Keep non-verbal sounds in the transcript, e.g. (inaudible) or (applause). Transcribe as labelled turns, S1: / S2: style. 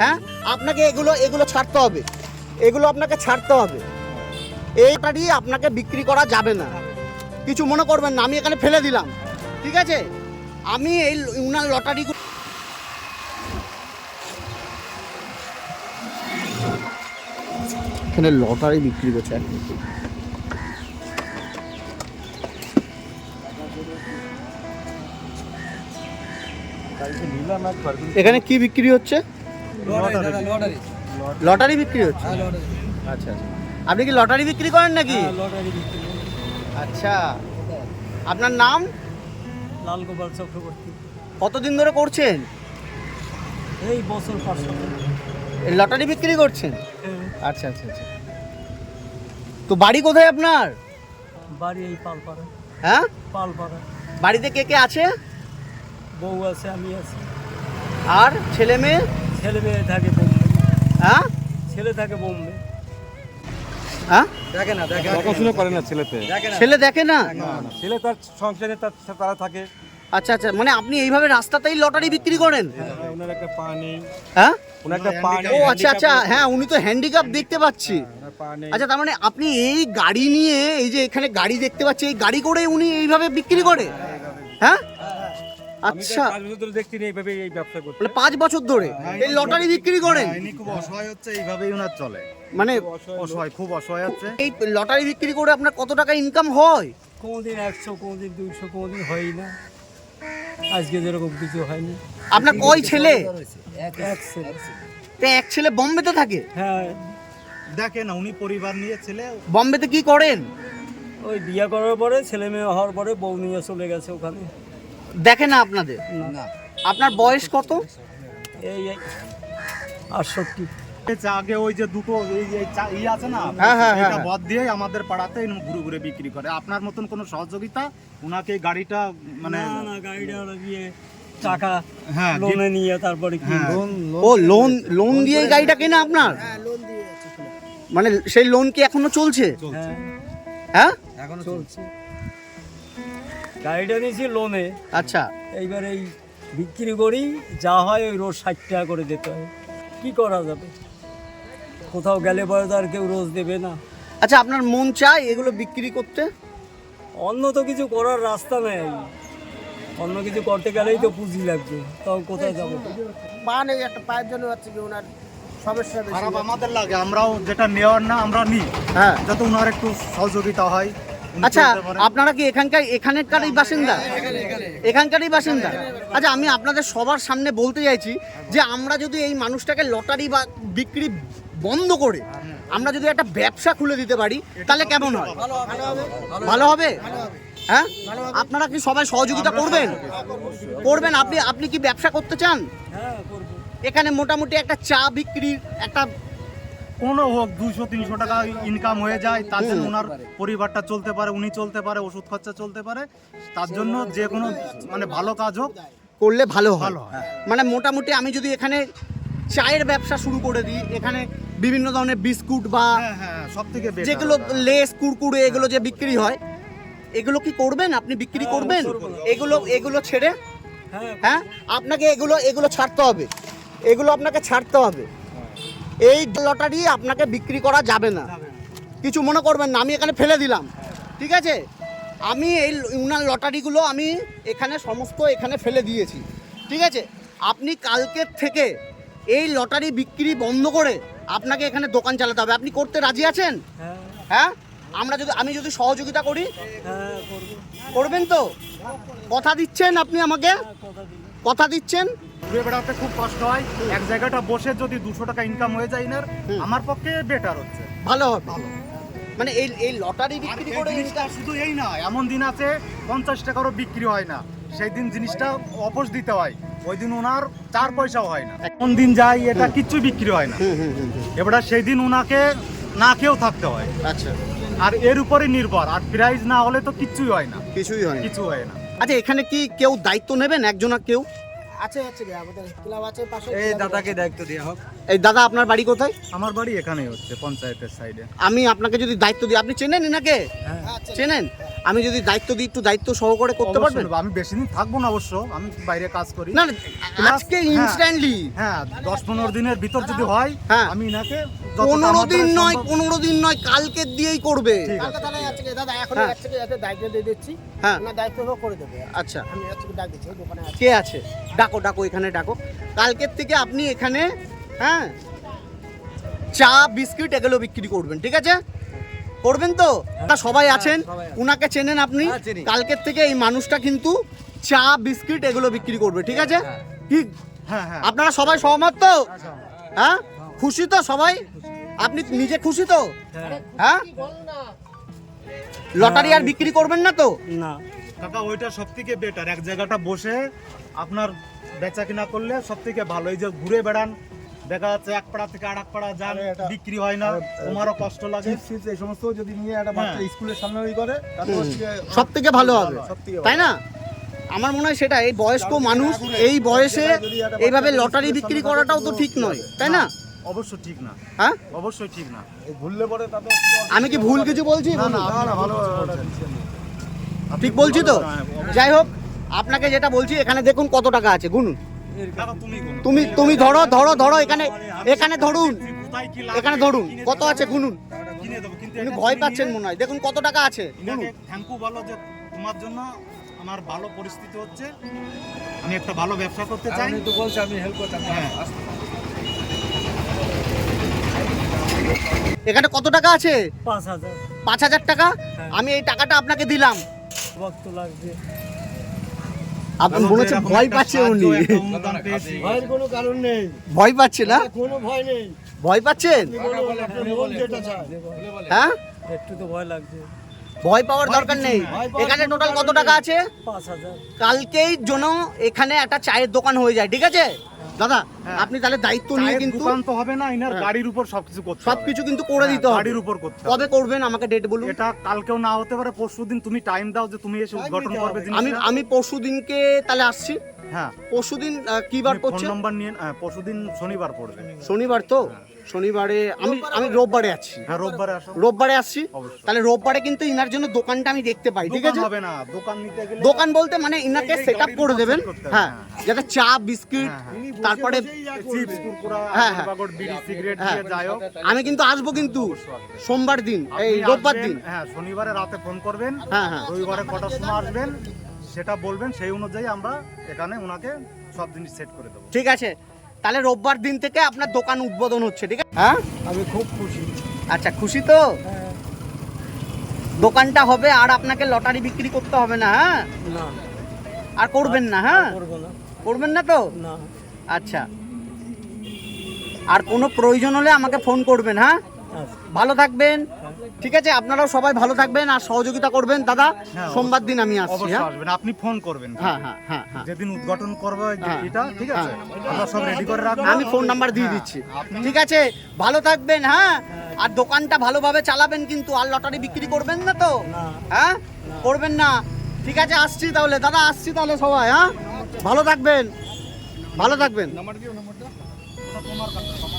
S1: হ্যাঁ? আপনাকে এগুলো এগুলো ছাড়তে হবে। এগুলো আপনাকে ছাড়তে হবে। এইটারই আপনাকে বিক্রি করা যাবে না। কিছু মনে করবেন না, আমি এখানে ফেলে দিলাম। ঠিক আছে? আমি এই উনার লটারি এখানে লটারি বিক্রি করছে এখানে কি বিক্রি হচ্ছে? লটারি বিক্রি। হচ্ছে? আচ্ছা আচ্ছা। আপনি কি লটারি বিক্রি করেন নাকি? আচ্ছা। আপনার নাম?
S2: লাল গোপাল চক্রবর্তী।
S1: কতদিন ধরে করছেন?
S2: এই বছর
S1: লটারি বিক্রি করছেন? আচ্ছা আচ্ছা আচ্ছা। তো বাড়ি কোথায় আপনার?
S2: বাড়ি এই পালপাড়া।
S1: হ্যাঁ?
S2: পালপাড়া।
S1: বাড়িতে কে কে আছে?
S2: বউ আছে আমি আছি।
S1: আর ছেলে মেয়ে?
S2: ছেলে মেয়ে থাকে বোম্বে।
S1: হ্যাঁ?
S2: ছেলে থাকে বোম্বে।
S1: হ্যাঁ?
S2: দেখে না দেখে
S3: দেখাশোনা করে না ছেলেতে?
S1: ছেলে দেখে না?
S3: ছেলে তার সংসারে তার তারা থাকে।
S1: আচ্ছা আচ্ছা মানে আপনি এইভাবে রাস্তাতেই লটারি বিক্রি করেন?
S3: ওনার একটা পা নেই।
S1: হ্যাঁ?
S3: ওনার একটা পা
S1: ও আচ্ছা আচ্ছা হ্যাঁ উনি তো হ্যান্ডিক্যাপ দেখতে পাচ্ছি।
S3: নেই।
S1: আচ্ছা তার মানে আপনি এই গাড়ি নিয়ে এই যে এখানে গাড়ি দেখতে পাচ্ছি এই গাড়ি করে উনি এইভাবে বিক্রি করে? হ্যাঁ? আচ্ছা।
S3: পাঁচ বছর ধরে দেখছি না এইভাবে এই ব্যবসা করতে
S1: মানে পাঁচ বছর ধরে এই লটারি বিক্রি করেন?
S4: ইনি খুব অসহায় হচ্ছে এইভাবেই ওনার চলে।
S1: মানে
S4: অসহায় খুব অসহায় হচ্ছে।
S1: এই লটারি বিক্রি করে আপনার কত টাকা ইনকাম হয়?
S2: কোনোদিন একশো কোনোদিন দুইশো কোনোদিন হয়ই না। আজকে যেরকম কিছু হয়নি।
S1: আপনার কয় ছেলে?
S2: এক ছেলে।
S1: তো এক ছেলে বম্বেতে থাকে?
S2: হ্যাঁ।
S4: দেখেন উনি পরিবার নিয়ে ছেলে।
S1: বম্বেতে কি করেন?
S2: ওই বিয়ে করার পরে ছেলে মেয়ে হওয়ার পরে বউ নিয়ে চলে গেছে ওখানে।
S1: দেখে না আপনাদের।
S2: না।
S1: আপনার বয়স কত?
S2: এই আটষট্টি।
S4: আগে ওই যে দুটো এই যে চা- ই আছে না
S1: হ্যাঁ, হ্যাঁ,
S4: এটা
S1: হ্যাঁ।
S4: বদ দিয়ে আমাদের পাড়াতে ঘুরে ঘুরে বিক্রি করে। আপনার মতন কোনো সহযোগিতা? উনাকে এই গাড়িটা মানে
S2: না না গাড়িটা টাকা
S4: হ্যাঁ
S2: লোনে নিয়ে তারপরে কি।
S1: ও লোন লোন দিয়ে গাড়িটা কেনা আপনার? মানে সেই লোন কি এখনও চলছে?
S2: হ্যাঁ?
S1: হ্যাঁ
S2: চলছে। গাড়িটা নিয়েছি লোনে
S1: আচ্ছা।
S2: এইবার এই বিক্রি করি যা হয় ওই রোজ ষাট টাকা করে দিতে হয়। কি করা যাবে? কোথাও গেলে পরে তো আর কেউ রোজ দেবে না।
S1: আচ্ছা আপনার মন চায় এগুলো বিক্রি করতে?
S2: অন্য তো কিছু করার রাস্তা নেই। অন্য কিছু করতে গেলেই তো পুঁজি লাগবে। তাও কোথায় যাব?
S5: পা নেই একটা পায়ের জন্য হচ্ছে কি ওনার সমস্যা
S4: খারাপ আমাদের লাগে আমরাও যেটা নেওয়ার না আমরা নিই।
S1: হ্যাঁ।
S4: যাতে উনার একটু সহযোগিতা হয়।
S1: আচ্ছা আপনারা কি এখানকার এখানকারই বাসিন্দা? এখানকারই বাসিন্দা? আচ্ছা আমি আপনাদের সবার সামনে বলতে চাইছি যে আমরা যদি এই মানুষটাকে লটারি বা বিক্রি বন্ধ করে আমরা যদি একটা ব্যবসা খুলে দিতে পারি, তাহলে কেমন হয়? ভালো হবে? হ্যাঁ? আপনারা কি সবাই সহযোগিতা করবেন? করবেন। আপনি আপনি কি ব্যবসা করতে চান? এখানে মোটামুটি একটা চা বিক্রির একটা
S4: কোনো হোক দুশো তিনশো টাকা ইনকাম হয়ে যায় তার জন্য ওনার পরিবারটা চলতে পারে উনি চলতে পারে ওষুধ খরচা চলতে পারে তার জন্য যে কোনো মানে ভালো কাজ হোক
S1: করলে ভালো হয়।
S4: ভালো হয়।
S1: মানে মোটামুটি আমি যদি এখানে চায়ের ব্যবসা শুরু করে দিই এখানে বিভিন্ন ধরনের বিস্কুট বা
S4: হ্যাঁ হ্যাঁ সব থেকে
S1: যেগুলো লেস কুরকুরে এগুলো যে বিক্রি হয় এগুলো কি করবেন? আপনি বিক্রি
S2: হ্যাঁ,
S1: করবেন? এগুলো এগুলো ছেড়ে?
S2: হ্যাঁ
S1: হ্যাঁ? আপনাকে এগুলো এগুলো ছাড়তে হবে। এগুলো আপনাকে ছাড়তে হবে। এই লটারি আপনাকে বিক্রি করা যাবে না। কিছু মনে করবেন না আমি এখানে ফেলে দিলাম। ঠিক আছে? আমি এই উনার লটারিগুলো আমি এখানে সমস্ত এখানে ফেলে দিয়েছি। ঠিক আছে? আপনি কালকের থেকে এই লটারি বিক্রি বন্ধ করে আপনাকে এখানে দোকান চালাতে হবে। আপনি করতে রাজি আছেন?
S2: হ্যাঁ?
S1: হ্যাঁ আমরা যদি আমি যদি সহযোগিতা করি?
S2: হ্যাঁ
S1: করবেন তো? কথা দিচ্ছেন আপনি আমাকে?
S2: হ্যাঁ, কথা
S1: দিচ্ছেন?
S4: ঘুরে বেড়াতে খুব কষ্ট হয়। এক জায়গাটা বসে যদি দুশো টাকা ইনকাম হয়ে যায় না। আমার পক্ষে বেটার হচ্ছে।
S1: ভালো হবে। মানে এই এই লটারি বিক্রি করে
S4: জিনিসটা শুধু এই না এমন দিন আছে পঞ্চাশ টাকারও বিক্রি হয় না। সেই দিন জিনিসটা অপোজ দিতে হয়। ওই দিন ওনার চার পয়সাও হয় না। কোন দিন যায় এটা কিচ্ছু বিক্রি হয় না। এবার সেই দিন ওনাকে না খেয়েও থাকতে হয়।
S1: আচ্ছা।
S4: আর এর উপরে নির্ভর। আর প্রাইজ না হলে তো কিচ্ছুই হয় না।
S1: কিছুই হয় না।
S4: কিছু হয় না।
S1: আচ্ছা এখানে কি কেউ দায়িত্ব নেবেন? একজন আর কেউ?
S5: আছে আছে আমাদের ক্লাব আছে পাশে
S2: এই দাদাকে দায়িত্ব দেওয়া হোক।
S1: এই দাদা আপনার বাড়ি কোথায়?
S4: আমার বাড়ি এখানেই হচ্ছে পঞ্চায়েতের সাইডে।
S1: আমি আপনাকে যদি দায়িত্ব দিই আপনি চেনেন এনাকে?
S2: হ্যাঁ।
S1: চেনেন। আমি যদি দায়িত্ব দিই একটু দায়িত্ব সহকারে করতে পারবেন।
S4: আমি বেশি দিন থাকব না অবশ্য আমি বাইরে কাজ করি।
S1: না আজকে
S4: হ্যাঁ।
S1: ইনস্ট্যান্টলি
S4: হ্যাঁ দশ পনেরো দিনের ভিতর যদি হয়।
S1: হ্যাঁ।
S4: আমি ইনাকে যতটা
S1: পনেরো দিন নয় পনেরো দিন নয় কালকের দিয়েই করবে।
S4: ঠিক
S5: কালকে
S4: আছে
S5: তাহলে আজকে দাদা এখন
S1: হ্যাঁ।
S5: দায়িত্ব দিয়ে দিচ্ছি
S1: হ্যাঁ।
S5: না দায়িত্ব করে দেবে।
S1: আচ্ছা।
S5: আমি ডাক দিচ্ছি দোকানে
S1: কে আছে? ডাকো ডাকো এখানে ডাকো। কালকের থেকে আপনি এখানে হ্যাঁ চা বিস্কিট এগুলো বিক্রি করবেন ঠিক আছে? করবেন তো? তা সবাই আছেন? উনাকে চেনেন আপনি?
S2: হ্যাঁ,
S1: কালকের থেকে এই মানুষটা কিন্তু চা বিস্কিট এগুলো বিক্রি করবে ঠিক আছে? কি
S4: হ্যাঁ হ্যাঁ।
S1: আপনারা সবাই সহমত তো? হ্যাঁ? খুশি তো সবাই? আপনি নিজে খুশি তো?
S2: হ্যাঁ?
S1: হ্যাঁ লটারি আর বিক্রি করবেন না তো?
S2: না।
S4: কাকা ওইটা সব থেকে বেটার এক জায়গাটা বসে আপনার বেচা কিনা করলে সব থেকে ভালো। এই যে ঘুরে বেড়ান দেখা যাচ্ছে এক পাড়া থেকে আর এক পাড়া যান বিক্রি হয় না তোমারও কষ্ট লাগে।
S6: এই সমস্ত যদি নিয়ে একটা বাচ্চা
S4: হ্যাঁ।
S6: স্কুলের সামনে ওই করে
S1: সব থেকে ভালো হবে। তাই না? আমার মনে হয় সেটা এই বয়স্ক মানুষ এই বয়সে এইভাবে লটারি বিক্রি করাটাও তো ঠিক নয়। তাই না?
S4: অবশ্য ঠিক না।
S1: হ্যাঁ?
S4: অবশ্যই ঠিক না।
S6: ভুললে পরে তাতে
S1: আমি কি ভুল কিছু বলছি?
S4: না না
S6: ভালো
S1: ঠিক বলছি তো? যাই হোক আপনাকে যেটা বলছি এখানে দেখুন কত টাকা আছে গুনুন।
S4: তুমি
S1: তুমি তুমি ধরো ধরো ধরো এখানে এখানে ধরুন। এখানে ধরুন কত আছে গুনুন।
S4: কিনে
S1: উনি ভয় পাচ্ছেন মনে হয়। দেখুন কত টাকা আছে
S4: থ্যাংক ইউ বলো যে তোমার জন্য আমার ভালো পরিস্থিতি হচ্ছে। আমি একটা ভালো ব্যবসা করতে চাই।
S6: তো বলছি আমি হেল্প করতাম
S4: হ্যাঁ।
S1: এখানে কত টাকা আছে?
S2: পাঁচ হাজার।
S1: পাঁচ হাজার টাকা? আমি এই টাকাটা আপনাকে দিলাম।
S2: লাগছে
S1: আপনি ভয় পাচ্ছে উনি। (laughs)
S2: ভয়ের কোনো কারণ নেই।
S1: ভয় পাচ্ছে না?
S2: কোনো ভয় নেই।
S1: ভয় পাচ্ছেন? হ্যাঁ?
S2: একটু তো ভয় লাগছে।
S1: ভয় পাওয়ার দরকার নেই। এখানে টোটাল কত টাকা আছে?
S2: পাঁচ হাজার।
S1: কালকেই যেন এখানে একটা চায়ের দোকান হয়ে যায় ঠিক আছে? দাদা
S4: হ্যাঁ।
S1: আপনি তাহলে দায়িত্ব নিয়ে কিন্তু
S4: দোকান তো হবে না ইনার
S1: হ্যাঁ।
S4: গাড়ির উপর সবকিছু করতে
S1: সবকিছু কিন্তু করে দিতে
S4: হ্যাঁ,
S1: হবে।
S4: গাড়ির উপর করতে
S1: কবে করবেন? আমাকে ডেট বলুন।
S4: এটা কালকেও না হতে পারে পরশুদিন। তুমি টাইম দাও যে তুমি এসে উদ্ঘাটন করবে
S1: আমি আমি পরশু দিনকে তাহলে আসছি।
S4: হ্যাঁ
S1: পরশু দিন কি বার
S4: ফোন
S1: পড়ছে?
S4: নাম্বার নিয়ে পরশুদিন শনিবার পড়বে।
S1: শনিবার তো? শনিবারে আমি আমি রোববারে আছি।
S4: হ্যাঁ রোববারে আসো।
S1: রোববারে আসছি। তাহলে রোববারে কিন্তু ইনার জন্য দোকানটা আমি দেখতে পাই ঠিক
S4: দোকান
S1: আছে?
S4: হবে না। দোকান নিতে গেলে
S1: দোকান বলতে মানে ইনাকে সেট আপ করে দেবেন। হ্যাঁ। যাতে চা বিস্কিট
S4: হ্যাঁ, হ্যাঁ।
S1: তারপরে
S4: চিপস কুরকুরা
S1: হ্যাঁ, হ্যাঁ।
S4: বিড়ি সিগারেট। দিয়ে হোক।
S1: আমি কিন্তু আসব কিন্তু সোমবার দিন এই রোববার দিন।
S4: হ্যাঁ শনিবারে রাতে ফোন করবেন।
S1: হ্যাঁ, হ্যাঁ।
S4: রবিবারে কটার সময় আসবেন? সেটা বলবেন সেই অনুযায়ী আমরা এখানে ওনাকে সব জিনিস সেট করে দেবো।
S1: ঠিক আছে। তাহলে রোববার দিন থেকে আপনার দোকান উদ্বোধন হচ্ছে ঠিক আছে? হ্যাঁ?
S2: আমি খুব খুশি।
S1: আচ্ছা খুশি তো? দোকানটা হবে আর আপনাকে লটারি বিক্রি করতে হবে না হ্যাঁ?
S2: না।
S1: আর করবেন না হ্যাঁ? করবেন না তো?
S2: না।
S1: আচ্ছা। আর কোনো প্রয়োজন হলে আমাকে ফোন করবেন হ্যাঁ? ভালো থাকবেন। ঠিক আছে আপনারাও সবাই ভালো থাকবেন আর সহযোগিতা করবেন। দাদা
S4: হ্যাঁ,
S1: সোমবার দিন আমি আসছি হ্যাঁ?
S4: আসবেন আপনি ফোন করবেন।
S1: হ্যাঁ হ্যাঁ হ্যাঁ হ্যাঁ।
S4: যেদিন উদ্ঘাটন করব
S1: হ্যাঁ।
S4: এটা ঠিক আছে? আমরা সব রেডি করে রাখব।
S1: আমি ফোন নাম্বার দিয়ে দিচ্ছি। ঠিক আছে ভালো থাকবেন হ্যাঁ? আর দোকানটা ভালোভাবে চালাবেন কিন্তু আর লটারি বিক্রি করবেন না তো? হ্যাঁ? করবেন না। ঠিক আছে আসছি তাহলে। দাদা আসছি তাহলে সবাই হ্যাঁ? ভালো থাকবেন। ভালো থাকবেন।
S4: তোমার কাছে, তোমার কথা শোনো।